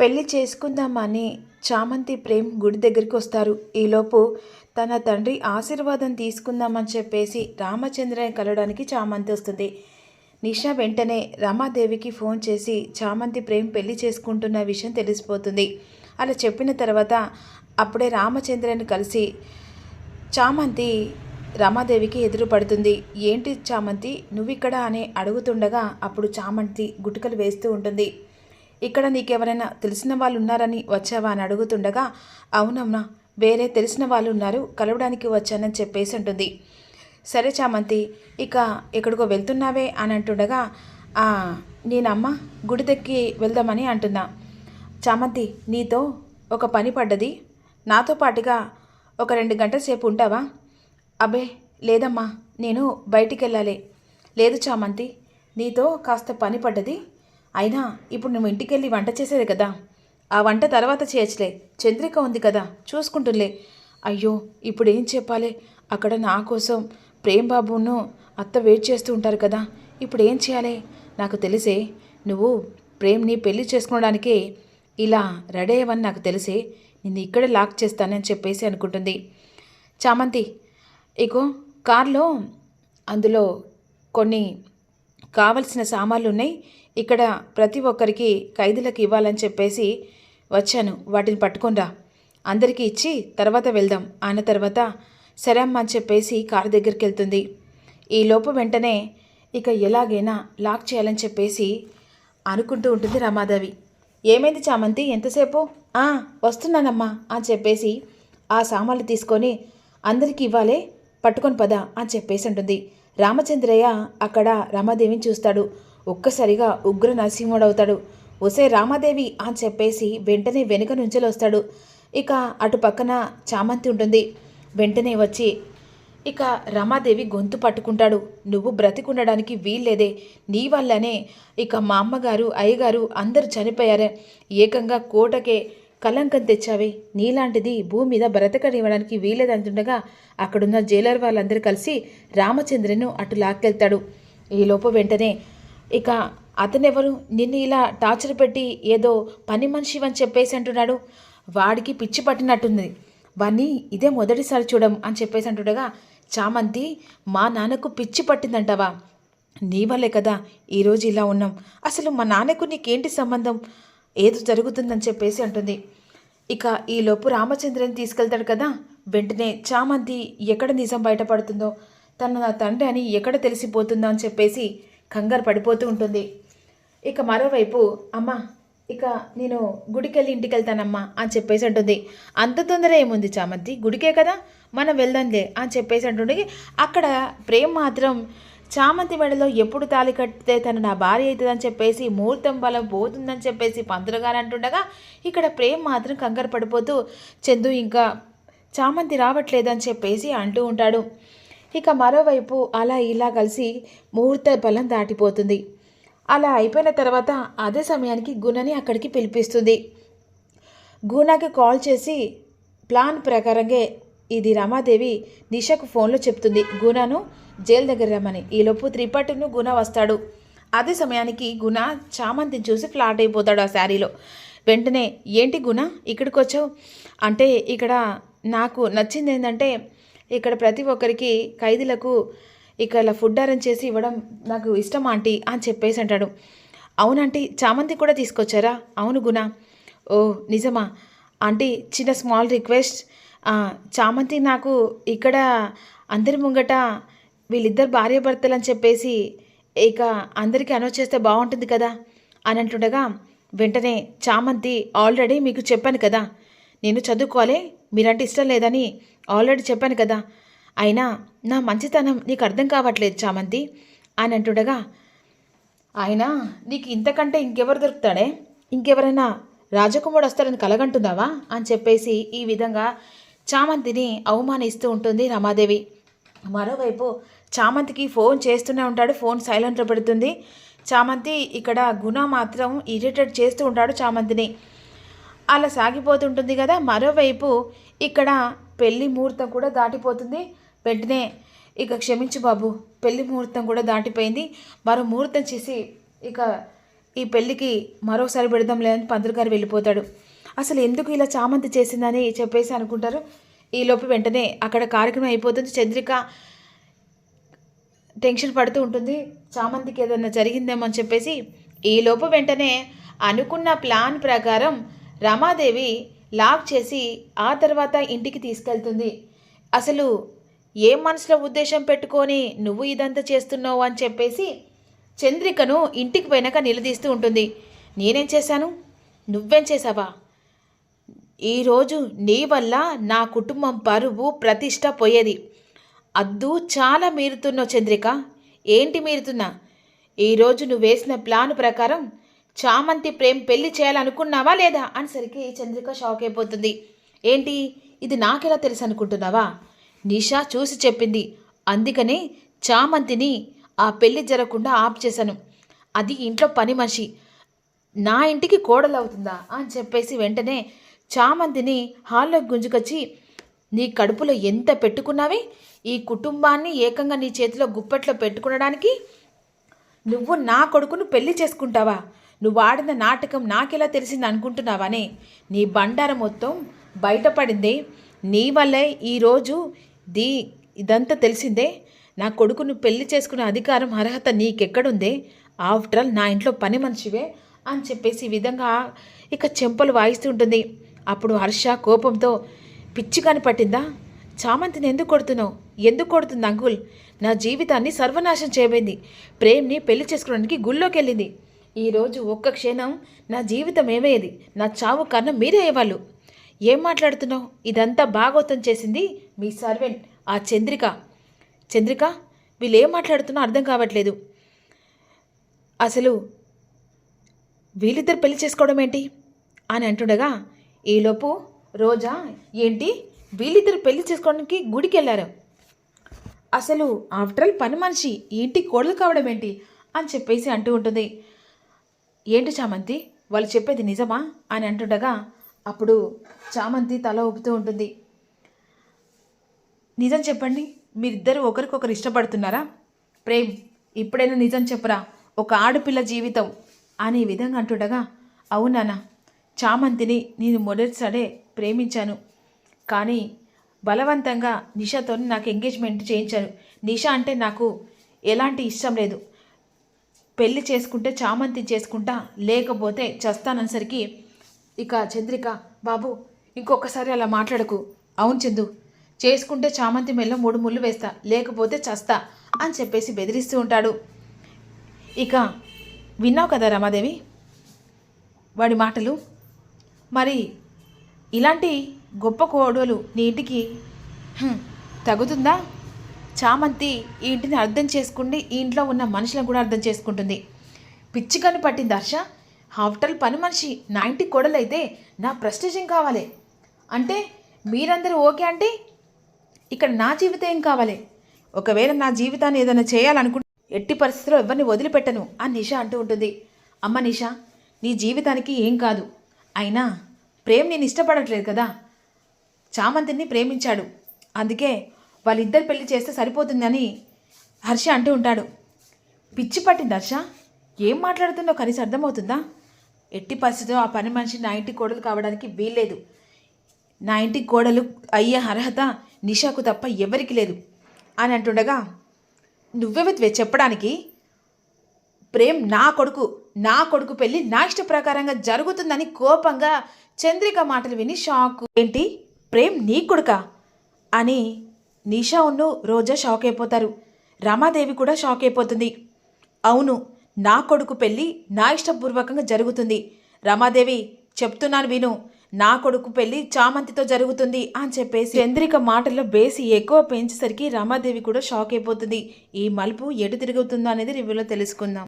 పెళ్ళి చేసుకుందామని చామంతి ప్రేమ్ గుడి దగ్గరికి వస్తారు. ఈలోపు తన తండ్రి ఆశీర్వాదం తీసుకుందామని చెప్పేసి రామచంద్రని కలవడానికి చామంతి వస్తుంది. నిషా వెంటనే రమాదేవికి ఫోన్ చేసి చామంతి ప్రేమ్ పెళ్ళి చేసుకుంటున్న విషయం తెలిసిపోతుంది. అలా చెప్పిన తర్వాత అప్పుడే రామచంద్రని కలిసి చామంతి రమాదేవికి ఎదురు పడుతుంది ఏంటి చామంతి? నువ్విక్కడ? అని అడుగుతుండగా అప్పుడు చామంతి గుటుకలు వేస్తూ ఉంటుంది. ఇక్కడ నీకెవరైనా తెలిసిన వాళ్ళు ఉన్నారని వచ్చావా అని అడుగుతుండగా అవునమ్మా వేరే తెలిసిన వాళ్ళు ఉన్నారు కలవడానికి వచ్చానని చెప్పేసి ఉంటుంది సరే చామంతి ఇక ఎక్కడికో వెళ్తున్నావే అని అంటుండగా నేనమ్మ గుడి దగ్గరికి వెళ్దామని అంటున్నా. చామంతి నీతో ఒక పని పడ్డది. నాతో పాటుగా ఒక రెండు గంటల సేపు ఉంటావా? అబ్బే లేదమ్మా నేను బయటికి వెళ్ళాలి లేదు చామంతి నీతో కాస్త పని పడ్డది. అయినా ఇప్పుడు నువ్వు ఇంటికి వెళ్ళి వంట చేసేది కదా. ఆ వంట తర్వాత చేయొచ్చులే. చంద్రిక ఉంది కదా. చూసుకుంటులే. అయ్యో ఇప్పుడు ఏం చెప్పాలి? అక్కడ నా కోసం ప్రేమ్ బాబును అత్త వెయిట్ చేస్తూ ఉంటారు కదా. ఇప్పుడు ఏం చేయాలి? నాకు తెలిసే నువ్వు ప్రేమ్ని పెళ్ళి చేసుకోవడానికే ఇలా రెడీ అయ్యవని నాకు తెలిసే నిన్ను ఇక్కడే లాక్ చేస్తానని చెప్పేసి అనుకుంటుంది. చామంతి ఇగో కార్లో అందులో కొన్ని కావలసిన సామాన్లు ఉన్నాయి ఇక్కడ ప్రతి ఒక్కరికి ఖైదీలకు ఇవ్వాలని చెప్పేసి వచ్చాను. వాటిని పట్టుకొనిరా అందరికీ ఇచ్చి తర్వాత వెళ్దాం. అన్న తర్వాత సరే అమ్మా అని చెప్పేసి కారు దగ్గరికి వెళ్తుంది. ఈ లోపు వెంటనే ఇక ఎలాగైనా లాక్ చేయాలని చెప్పేసి అనుకుంటూ ఉంటుంది రమాదేవి. ఏమైంది చామంతి? ఎంతసేపు? "ఆ, వస్తున్నానమ్మా అని చెప్పేసి ఆ సామాన్లు తీసుకొని అందరికీ ఇవ్వాలే. పట్టుకొని పద అని చెప్పేసి ఉంటుంది రామచంద్రయ్య అక్కడ రమాదేవిని చూస్తాడు. ఒక్కసారిగా ఉగ్ర నరసింహుడవుతాడు. ఒసే రామాదేవి అని చెప్పేసి వెంటనే వెనుక నుంచెలు వస్తాడు ఇక అటు పక్కన చామంతి ఉంటుంది. వెంటనే వచ్చి ఇక రమాదేవి గొంతు పట్టుకుంటాడు. నువ్వు బ్రతికుండడానికి వీల్లేదే. నీ వల్లనే ఇక మా అమ్మగారు అయ్యగారు అందరూ చనిపోయారే. ఏకంగా కోటకే కలంకం తెచ్చావే. నీలాంటిది భూమి మీద బ్రతకనివ్వడానికి వీలేదంటుండగా అక్కడున్న జైలర్ వాళ్ళందరూ కలిసి రామచంద్రను అటు లాక్కెళ్తాడు. ఈలోపు వెంటనే ఇక అతనెవరు? నిన్ను ఇలా టార్చర్ పెట్టి ఏదో పని మనిషి అని చెప్పేసి అంటున్నాడు. వాడికి పిచ్చి పట్టినట్టుంది. వాణ్ణి ఇదే మొదటిసారి చూడం అని చెప్పేసి అంటుండగా చామంతి మా నాన్నకు పిచ్చి పట్టిందంటావా? నీ వల్లే కదా ఈరోజు ఇలా ఉన్నాం. అసలు మా నాన్నకు నీకేంటి సంబంధం? ఏదో జరుగుతుందని చెప్పేసి అంటుంది. ఇక ఈలోపు రామచంద్రని తీసుకెళ్తాడు కదా. వెంటనే చామంతి ఎక్కడ నిజం బయటపడుతుందో తను నా తండ్రి అని ఎక్కడ తెలిసిపోతుందో అని చెప్పేసి కంగారు పడిపోతూ ఉంటుంది. ఇక మరోవైపు అమ్మ ఇక నేను గుడికి వెళ్ళి ఇంటికి వెళ్తానమ్మా అని చెప్పేసి అంటుంది. అంత తొందర ఏముంది చామంతి? గుడికే కదా మనం వెళ్దాంలే అని చెప్పేసి అంటుండే అక్కడ ప్రేమ్ మాత్రం చామంతి మెడలో ఎప్పుడు తాళి కట్టితే తను నా భార్య అవుతుందని చెప్పేసి ముహూర్తం బలం పోతుందని చెప్పేసి పంతులు గారు అంటుండగా ఇక్కడ ప్రేమ్ మాత్రం కంగారు పడిపోతూ చందు ఇంకా చామంతి రావట్లేదని చెప్పేసి అంటూ ఉంటాడు. ఇక మరోవైపు అలా ఇలా కలిసి ముహూర్త బలం దాటిపోతుంది. అలా అయిపోయిన తర్వాత అదే సమయానికి గుణని అక్కడికి పిలిపిస్తుంది. గుణకి కాల్ చేసి ప్లాన్ ప్రకారంగా ఇది రమాదేవి నిషకు ఫోన్లో చెప్తుంది గుణను జైలు దగ్గర రమ్మని. ఈలోపు త్రిపాఠిను గుణ వస్తాడు. అదే సమయానికి గుణ చామంతిని చూసి ఫ్లాట్ అయిపోతాడు ఆ శారీలో. వెంటనే ఏంటి గుణ? ఇక్కడికి వచ్చావు? అంటే ఇక్కడ నాకు నచ్చింది ఏంటంటే ఇక్కడ ప్రతి ఒక్కరికి ఖైదీలకు ఇక్కడ ఫుడ్ అరేంజ్ చేసి ఇవ్వడం నాకు ఇష్టం ఆంటీ అని చెప్పేసి అంటాడు. అవునంటీ చామంతి కూడా తీసుకొచ్చారా? అవును గుణ. ఓ నిజమా? ఆంటీ చిన్న స్మాల్ రిక్వెస్ట్. చామంతి నాకు ఇక్కడ అందరి ముంగట వీళ్ళిద్దరు భార్యాభర్తలు అని చెప్పేసి ఇక అందరికీ అనౌన్స్ చేస్తే బాగుంటుంది కదా? అని అంటుండగా వెంటనే చామంతి ఆల్రెడీ మీకు చెప్పాను కదా. నేను చదువుకోవాలి మీరంటే ఇష్టం లేదని ఆల్రెడీ చెప్పాను కదా. అయినా నా మంచితనం నీకు అర్థం కావట్లేదు చామంతి అని అంటుండగా ఆయన నీకు ఇంతకంటే ఇంకెవరు దొరుకుతాడే? ఇంకెవరైనా రాజకుమారుడు వస్తారని కలగంటున్నావా? అని చెప్పేసి ఈ విధంగా చామంతిని అవమానిస్తూ ఉంటుంది రమాదేవి. మరోవైపు చామంతికి ఫోన్ చేస్తూనే ఉంటాడు. ఫోన్ సైలెంట్లో పెడుతుంది. చామంతి ఇక్కడ గుణ మాత్రం ఇరిటేట్ చేస్తూ ఉంటాడు చామంతిని. అలా సాగిపోతుంటుంది కదా. మరోవైపు ఇక్కడ పెళ్ళి ముహూర్తం కూడా దాటిపోతుంది. వెంటనే ఇక క్షమించు బాబు పెళ్ళి ముహూర్తం కూడా దాటిపోయింది. మరో ముహూర్తం చేసి ఇక ఈ పెళ్ళికి మరోసారి పెడదాం లేదని పంతులు గారు వెళ్ళిపోతాడు. అసలు ఎందుకు ఇలా చామంతి చేసిందని చెప్పేసి అనుకుంటారు. ఈలోపు వెంటనే అక్కడ కార్యక్రమం అయిపోతుంది. చంద్రిక టెన్షన్ పడుతూ ఉంటుంది. చామంతికి ఏదైనా జరిగిందేమో అని చెప్పేసి ఈలోపు వెంటనే అనుకున్న ప్లాన్ ప్రకారం రమాదేవి లాక్ చేసి ఆ తర్వాత ఇంటికి తీసుకెళ్తుంది. అసలు ఏ మనసులో ఉద్దేశం పెట్టుకొని నువ్వు ఇదంతా చేస్తున్నావు అని చెప్పేసి చంద్రికను ఇంటికి పోయినాక నిలదీస్తూ ఉంటుంది. నేనేం చేశాను? నువ్వేం చేసావా ఈరోజు నీ వల్ల నా కుటుంబం పరువు ప్రతిష్ట పోయేది. అద్దు చాలా మీరుతున్నావు చంద్రిక. ఏంటి మీరుతున్నా? ఈరోజు నువ్వు వేసిన ప్లాన్ ప్రకారం చామంతి ప్రేమ్ పెళ్ళి చేయాలనుకున్నావా లేదా? అనేసరికి చంద్రిక షాక్ అయిపోతుంది. ఏంటి? ఇది నాకెలా తెలుసు అనుకుంటున్నావా? నిషా చూసి చెప్పింది. అందుకనే చామంతిని ఆ పెళ్ళి జరగకుండా ఆఫ్ చేశాను. అది ఇంట్లో పని మనిషి. నా ఇంటికి కోడలవుతుందా? అని చెప్పేసి వెంటనే చామంతిని హాల్లో గుంజుకొచ్చి నీ కడుపులో ఎంత పెట్టుకున్నావే? ఈ కుటుంబాన్ని ఏకంగా నీ చేతిలో గుప్పెట్లో పెట్టుకునడానికి నువ్వు నా కొడుకును పెళ్ళి చేసుకుంటావా? నువ్వు ఆడిన నాటకం నాకెలా తెలిసింది అనుకుంటున్నావానే? నీ బండారం మొత్తం బయటపడిందే. నీ వల్లే ఈరోజు దీ ఇదంతా తెలిసిందే. నా కొడుకును పెళ్ళి చేసుకునే అధికారం అర్హత నీకెక్కడుందే? ఆఫ్టర్ ఆల్ నా ఇంట్లో పని మనిషివే అని చెప్పేసి ఈ విధంగా ఇక చెంపలు వాయిస్తుంటుంది అప్పుడు హర్ష కోపంతో పిచ్చి కాని పట్టిందా? చామంతిని ఎందుకు కొడుతున్నావు? ఎందుకు కొడుతుంది అంకుల్? నా జీవితాన్ని సర్వనాశం చేయబోయింది. ప్రేమ్ని పెళ్ళి చేసుకోవడానికి గుళ్ళోకి వెళ్ళింది ఈరోజు ఒక్క క్షణం నా జీవితం ఏమయ్యేది? నా చావు కారణం మీరే అయ్యేవాళ్ళు. ఏం మాట్లాడుతున్నావు? ఇదంతా భాగవతం చేసింది మీ సర్వెంట్ ఆ చంద్రిక. చంద్రిక వీళ్ళు ఏం మాట్లాడుతున్నా అర్థం కావట్లేదు. అసలు వీళ్ళిద్దరు పెళ్ళి చేసుకోవడం ఏంటి? అని అంటుండగా ఈలోపు రోజా ఏంటి? వీళ్ళిద్దరు పెళ్ళి చేసుకోవడానికి గుడికి వెళ్ళారు అసలు ఆఫ్టర్ ఆల్ పని మనిషి ఏంటి కోడలు కావడం ఏంటి? అని చెప్పేసి అంటూ ఉంటుంది. ఏంటి చామంతి? వాళ్ళు చెప్పేది నిజమా? అని అంటుండగా అప్పుడు చామంతి తల ఊపుతూ ఉంటుంది. నిజం చెప్పండి మీరిద్దరు ఒకరికొకరు ఇష్టపడుతున్నారా? ప్రేమ్ ఇప్పుడైనా నిజం చెప్పరా? ఒక ఆడపిల్ల జీవితం అనే విధంగా అంటుండగా అవునానా చామంతిని నేను మొదటిసారే ప్రేమించాను. కానీ బలవంతంగా నిషాతో నాకు ఎంగేజ్మెంట్ చేయించాను నిషా అంటే నాకు ఎలాంటి ఇష్టం లేదు. పెళ్ళి చేసుకుంటే చామంతి చేసుకుంటా లేకపోతే చస్తానసరికి ఇక చంద్రిక బాబు ఇంకొకసారి అలా మాట్లాడకు. అవును చందు చేసుకుంటే చామంతి మెల్ల మూడు ముళ్ళు వేస్తా లేకపోతే చస్తా అని చెప్పేసి బెదిరిస్తూ ఉంటాడు. ఇక విన్నావు కదా రమాదేవి? వాడి మాటలు మరి ఇలాంటి గొప్ప కోడలు నీ ఇంటికి తగుతుందా? చామంతి ఈ ఇంటిని అర్థం చేసుకుండి ఈ ఇంట్లో ఉన్న మనుషులను కూడా అర్థం చేసుకుంటుంది. పిచ్చికను పట్టింది హర్ష. హాఫ్టల్ పని మనిషి నా ఇంటికి కోడలైతే నా ప్రెస్టేజం కావాలి? అంటే మీరందరూ ఓకే అంటే ఇక్కడ నా జీవితం ఏం కావాలి? ఒకవేళ నా జీవితాన్ని ఏదైనా చేయాలనుకుంటే ఎట్టి పరిస్థితిలో ఎవరిని వదిలిపెట్టను అని నిషా అంటూ ఉంటుంది. అమ్మ నిషా నీ జీవితానికి ఏం కాదు. అయినా ప్రేమ్ నేను ఇష్టపడట్లేదు కదా. చామంతిని ప్రేమించాడు. అందుకే వాళ్ళిద్దరు పెళ్ళి చేస్తే సరిపోతుందని హర్ష అంటూ ఉంటాడు. పిచ్చి పట్టింది హర్ష? ఏం మాట్లాడుతుందో కనీసం అర్థమవుతుందా? ఎట్టి పరిస్థితిలో ఆ పని మనిషి నా ఇంటి కోడలు కావడానికి వీల్లేదు. నా ఇంటి కోడలు అయ్యే అర్హత నిషాకు తప్ప ఎవరికి లేదు. అని అంటుండగా నువ్వెవతివే చెప్పడానికి ప్రేమ్ నా కొడుకు నా కొడుకు పెళ్ళి నా ఇష్ట ప్రకారంగా జరుగుతుందని కోపంగా చంద్రిక మాటలు విని షాక్. ఏంటి? ప్రేమ్ నీ కొడుకా? అని నిషా ఉన్ను రోజా షాక్ అయిపోతారు. రమాదేవి కూడా షాక్ అయిపోతుంది. అవును నా కొడుకు పెళ్ళి నా ఇష్టపూర్వకంగా జరుగుతుంది. రమాదేవి చెప్తున్నాను విను నా కొడుకు పెళ్ళి చామంతితో జరుగుతుంది అని చెప్పేసి చంద్రిక మాటల్లో బేసి ఎక్కువ పెంచేసరికి రమాదేవి కూడా షాక్ అయిపోతుంది. ఈ మలుపు ఎటు తిరుగుతుందో అనేది రివ్యూలో తెలుసుకుందాం.